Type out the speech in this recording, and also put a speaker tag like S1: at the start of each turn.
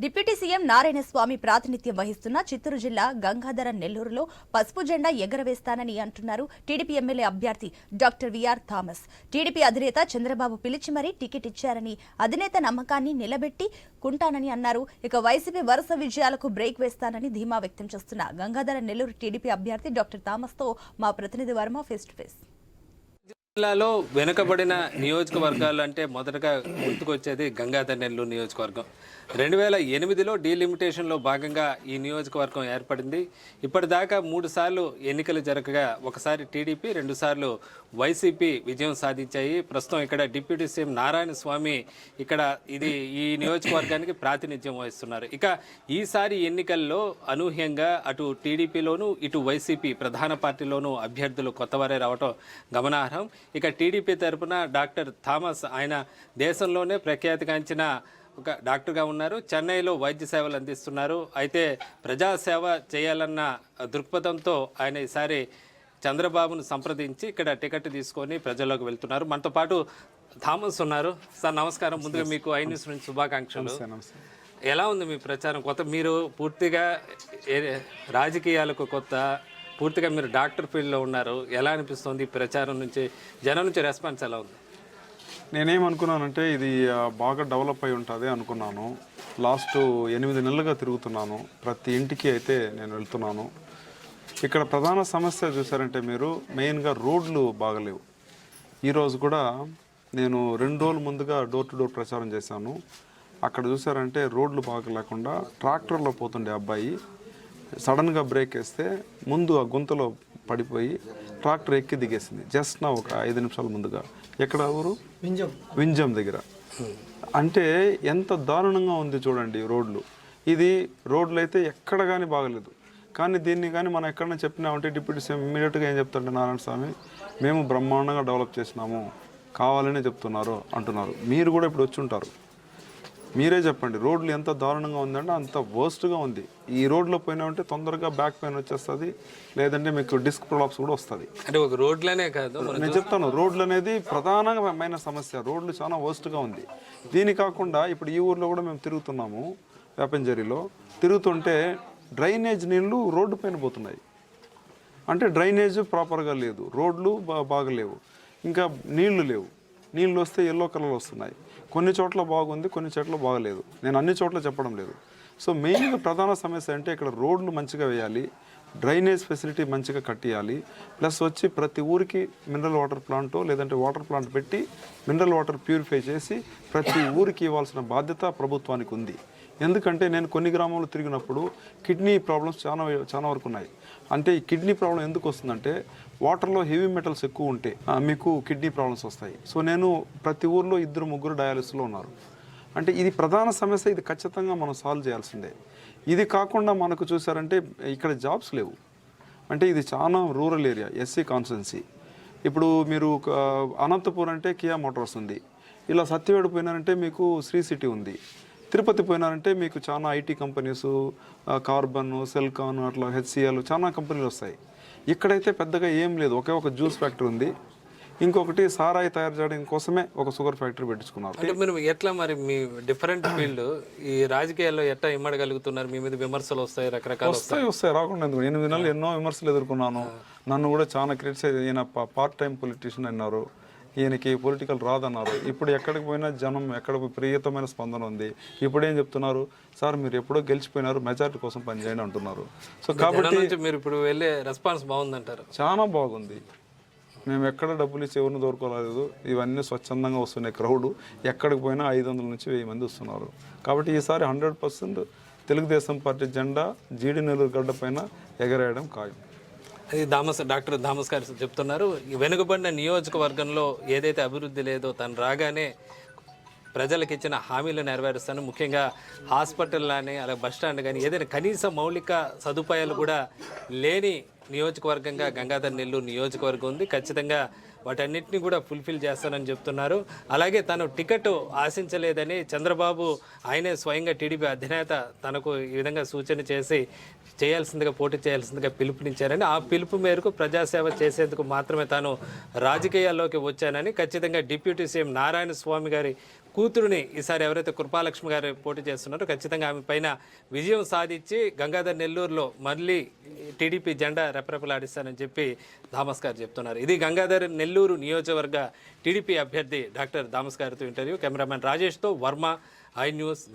S1: Deputy CM Narayanaswamy ప్రాతినిధ్యం వహిస్తున్న చిత్తూరు జిల్లా గంగాధర నెల్లూరులో పసుపు జెండా ఎగరవేస్తానని అంటున్నారు టీడీపీ ఎమ్మెల్యే అభ్యర్థి doctor V R Thomas. TDP అధినేత చంద్రబాబు పిలిచి మరీ టికెట్ ఇచ్చారని అధినేత నమ్మకాన్ని నిలబెట్టి కుంటానని అన్నారు. ఇక వైసీపీ వరుస విజయాలకు బ్రేక్ వేస్తానని ధీమా వ్యక్తం చేస్తున్న గంగాధర నెల్లూరు టీడీపీ అభ్యర్థి డాక్టర్ థామస్తో మా ప్రతినిధి వర్మ ఫేస్ టు ఫేస్.
S2: జిల్లాలో వెనుకబడిన నియోజకవర్గాలు అంటే మొదటగా గుర్తుకొచ్చేది గంగాధర్ నెల్లూరు నియోజకవర్గం. రెండు వేల ఎనిమిదిలో డీలిమిటేషన్లో భాగంగా ఈ నియోజకవర్గం ఏర్పడింది. ఇప్పటిదాకా మూడు సార్లు ఎన్నికలు జరగగా ఒకసారి టీడీపీ రెండుసార్లు వైసీపీ విజయం సాధించాయి. ప్రస్తుతం ఇక్కడ డిప్యూటీ సీఎం నారాయణ స్వామి ఇక్కడ ఇది ఈ నియోజకవర్గానికి ప్రాతినిధ్యం వహిస్తున్నారు. ఇక ఈసారి ఎన్నికల్లో అనూహ్యంగా అటు టీడీపీలోను ఇటు వైసీపీ ప్రధాన పార్టీలోనూ అభ్యర్థులు కొత్తవారే రావటం గమనార్హం. ఇక టీడీపీ తరపున డాక్టర్ థామస్ ఆయన దేశంలోనే ప్రఖ్యాతిగాంచిన ఒక డాక్టర్గా ఉన్నారు. చెన్నైలో వైద్య సేవలు అందిస్తున్నారు. అయితే ప్రజాసేవ చేయాలన్న దృక్పథంతో ఆయన ఈసారి చంద్రబాబును సంప్రదించి ఇక్కడ టికెట్ తీసుకొని ప్రజల్లోకి వెళ్తున్నారు. మనతో పాటు థామస్ ఉన్నారు. సార్ నమస్కారం. ముందుగా మీకు ఐ న్యూస్ నుంచి శుభాకాంక్షలు. ఎలా ఉంది మీ ప్రచారం? కొత్త మీరు పూర్తిగా రాజకీయాలకు కొత్త పూర్తిగా మీరు డాక్టర్ ఫీల్డ్లో ఉన్నారు. ఎలా అనిపిస్తుంది ప్రచారం నుంచి? జనం నుంచి రెస్పాన్స్ ఎలా ఉంది?
S3: నేనేమనుకున్నానంటే ఇది బాగా డెవలప్ అయి ఉంటుంది అనుకున్నాను. లాస్ట్ ఎనిమిది నెలలుగా తిరుగుతున్నాను. ప్రతి ఇంటికి అయితే నేను వెళ్తున్నాను. ఇక్కడ ప్రధాన సమస్య చూసారంటే మీరు మెయిన్గా రోడ్లు బాగలేవు. ఈరోజు కూడా నేను రెండు రోజుల ముందుగా డోర్ టు డోర్ ప్రచారం చేశాను. అక్కడ చూసారంటే రోడ్లు బాగా లేకుండా ట్రాక్టర్లో పోతుండే అబ్బాయి. సడన్గా బ్రేక్ వేస్తే ముందు ఆ గుంతలో పడిపోయి ట్రాక్టర్ ఎక్కి దిగేసింది. జస్ట్ నా ఒక ఐదు నిమిషాల ముందుగా. ఎక్కడ ఊరు? వింజం. వింజం దగ్గర. అంటే ఎంత దారుణంగా ఉంది చూడండి రోడ్లు. ఇది రోడ్లు అయితే ఎక్కడ కానీ బాగలేదు. కానీ దీన్ని కానీ మనం ఎక్కడైనా చెప్పినామంటే డిప్యూటీ సీఎం ఇమీడియట్గా ఏం చెప్తాడు నారాయణ స్వామి మేము బ్రహ్మాండంగా డెవలప్ చేసినాము. కావాలనే చెప్తున్నారు అంటున్నారు. మీరు కూడా ఇప్పుడు వచ్చి ఉంటారు. మీరే చెప్పండి రోడ్లు ఎంత దారుణంగా ఉందంటే అంత వర్స్ట్గా ఉంది. ఈ రోడ్లో పోయినామంటే తొందరగా బ్యాక్ పెయిన్ వచ్చేస్తుంది లేదంటే మీకు డిస్క్ ప్రొలాప్స్ కూడా వస్తుంది.
S2: అంటే ఒక రోడ్లనే కాదు
S3: నేను చెప్తాను రోడ్లు అనేది ప్రధానమైన సమస్య రోడ్లు చాలా వర్స్ట్గా ఉంది. దీని కాకుండా ఇప్పుడు ఈ ఊర్లో కూడా మేము తిరుగుతున్నాము వేపంజరిలో. తిరుగుతుంటే డ్రైనేజ్ నీళ్ళు రోడ్డు పైన పోతున్నాయి. అంటే డ్రైనేజ్ ప్రాపర్గా లేదు రోడ్లు బాగలేవు. ఇంకా నీళ్ళు లేవు. నీళ్ళు వస్తే ఎల్లో కలర్ వస్తున్నాయి. కొన్ని చోట్ల బాగుంది కొన్ని చోట్ల బాగలేదు. నేను అన్ని చోట్ల చెప్పడం లేదు. సో మెయిన్గా ప్రధాన సమస్య అంటే ఇక్కడ రోడ్లు మంచిగా వేయాలి డ్రైనేజ్ ఫెసిలిటీ మంచిగా కట్టియాలి ప్లస్ వచ్చి ప్రతి ఊరికి మినరల్ వాటర్ ప్లాంట్ లేదంటే వాటర్ ప్లాంట్ పెట్టి మినరల్ వాటర్ ప్యూరిఫై చేసి ప్రతి ఊరికి ఇవ్వాల్సిన బాధ్యత ప్రభుత్వానికి ఉంది. ఎందుకంటే నేను కొన్ని గ్రామాలు తిరిగినప్పుడు కిడ్నీ ప్రాబ్లమ్స్ చాలా చాలా వరకు ఉన్నాయి. అంటే ఈ కిడ్నీ ప్రాబ్లం ఎందుకు వస్తుందంటే వాటర్లో హెవీ మెటల్స్ ఎక్కువ ఉంటే మీకు కిడ్నీ ప్రాబ్లమ్స్ వస్తాయి. సో నేను ప్రతి ఊర్లో ఇద్దరు ముగ్గురు డయాలిసిస్లో ఉన్నారు. అంటే ఇది ప్రధాన సమస్య ఇది ఖచ్చితంగా మనం సాల్వ్ చేయాల్సిందే. ఇది కాకుండా మనకు చూసారంటే ఇక్కడ జాబ్స్ లేవు. అంటే ఇది చాలా రూరల్ ఏరియా ఎస్సీ కాన్స్టిట్యున్సీ. ఇప్పుడు మీరు ఒక అనంతపూర్ అంటే కియా మోటార్స్ ఉంది. ఇలా సత్యవేడు పోయినారంటే మీకు శ్రీ సిటీ ఉంది. తిరుపతి పోయినారంటే మీకు చాలా ఐటీ కంపెనీస్ కార్బన్ సెల్కాన్ అట్లా హెచ్సిఎల్ చాలా కంపెనీలు వస్తాయి. ఇక్కడైతే పెద్దగా ఏం లేదు. ఒకే ఒక జ్యూస్ ఫ్యాక్టరీ ఉంది. ఇంకొకటి సారాయి తయారు చేయడం కోసమే ఒక షుగర్ ఫ్యాక్టరీ పెట్టించుకున్నారు.
S2: అంటే మీరు ఎట్లా మరి మీ డిఫరెంట్ ఫీల్డ్ ఈ రాజకీయాల్లో ఎట్లా ఇమ్మడగలుగుతున్నారు? మీ మీద విమర్శలు వస్తాయి రకరకాల
S3: వస్తాయి. వస్తాయి రాకుండా ఎందుకు? ఎనిమిది నెలలు ఎన్నో విమర్శలు ఎదుర్కొన్నాను. నన్ను కూడా చాలా క్రిటిసైజ్ ఈయన పార్ట్ టైం పొలిటీషియన్ అన్నారు. ఈయనకి పొలిటికల్ రాదన్నారు ఇప్పుడు ఎక్కడికి పోయినా జనం ఎక్కడ విపరీతమైన స్పందన ఉంది. ఇప్పుడు ఏం చెప్తున్నారు? సార్ మీరు ఎప్పుడో గెలిచిపోయినారు మెజారిటీ కోసం పనిచేయండి అంటున్నారు. సో కాబట్టి
S2: మీరు ఇప్పుడు వెళ్ళే రెస్పాన్స్ బాగుందంటారు.
S3: చాలా బాగుంది. మేము ఎక్కడ డబ్బులు ఇచ్చి ఎవరిని దొరకలేదు. ఇవన్నీ స్వచ్ఛందంగా వస్తున్నాయి క్రౌడ్ ఎక్కడికి పోయినా ఐదు వందల నుంచి వెయ్యి మంది వస్తున్నారు. కాబట్టి ఈసారి హండ్రెడ్ పర్సెంట్ తెలుగుదేశం పార్టీ జెండా జీడి నెల్లూరు గడ్డ పైన ఎగరేయడం ఖాయం.
S2: అది డాక్టర్ ధామస్ గారు చెప్తున్నారు. వెనుకబడిన నియోజకవర్గంలో ఏదైతే అభివృద్ధి లేదో తను రాగానే ప్రజలకు ఇచ్చిన హామీలు నెరవేరుస్తాను. ముఖ్యంగా హాస్పిటల్ కానీ అలాగే బస్ స్టాండ్ కానీ ఏదైనా కనీస మౌలిక సదుపాయాలు కూడా లేని నియోజకవర్గంగా గంగాధర్ నెల్లూరు నియోజకవర్గం ఉంది. ఖచ్చితంగా వాటన్నిటిని కూడా ఫుల్ఫిల్ చేస్తానని చెప్తున్నారు. అలాగే తను టికెట్ ఆశించలేదని చంద్రబాబు ఆయనే స్వయంగా టీడీపీ అధినేత తనకు ఈ విధంగా సూచన చేసి చేయాల్సిందిగా పోటీ చేయాల్సిందిగా పిలుపునిచ్చారని ఆ పిలుపు మేరకు ప్రజాసేవ చేసేందుకు మాత్రమే తాను రాజకీయాల్లోకి వచ్చానని ఖచ్చితంగా డిప్యూటీ సీఎం నారాయణ స్వామి గారి కూతురుని ఈసారి ఎవరైతే కృపాలక్ష్మి గారు పోటీ చేస్తున్నారో ఖచ్చితంగా ఆమె పైన విజయం సాధించి గంగాధర్ నెల్లూరులో మళ్ళీ టీడీపీ జెండా రెపరెపలాడిస్తానని చెప్పి థామస్ గారు చెప్తున్నారు. ఇది గంగాధర్ నెల్లూరు నియోజకవర్గ టీడీపీ అభ్యర్థి డాక్టర్ థామస్ గారితో ఇంటర్వ్యూ. కెమెరామెన్ రాజేష్తో వర్మ ఐ న్యూస్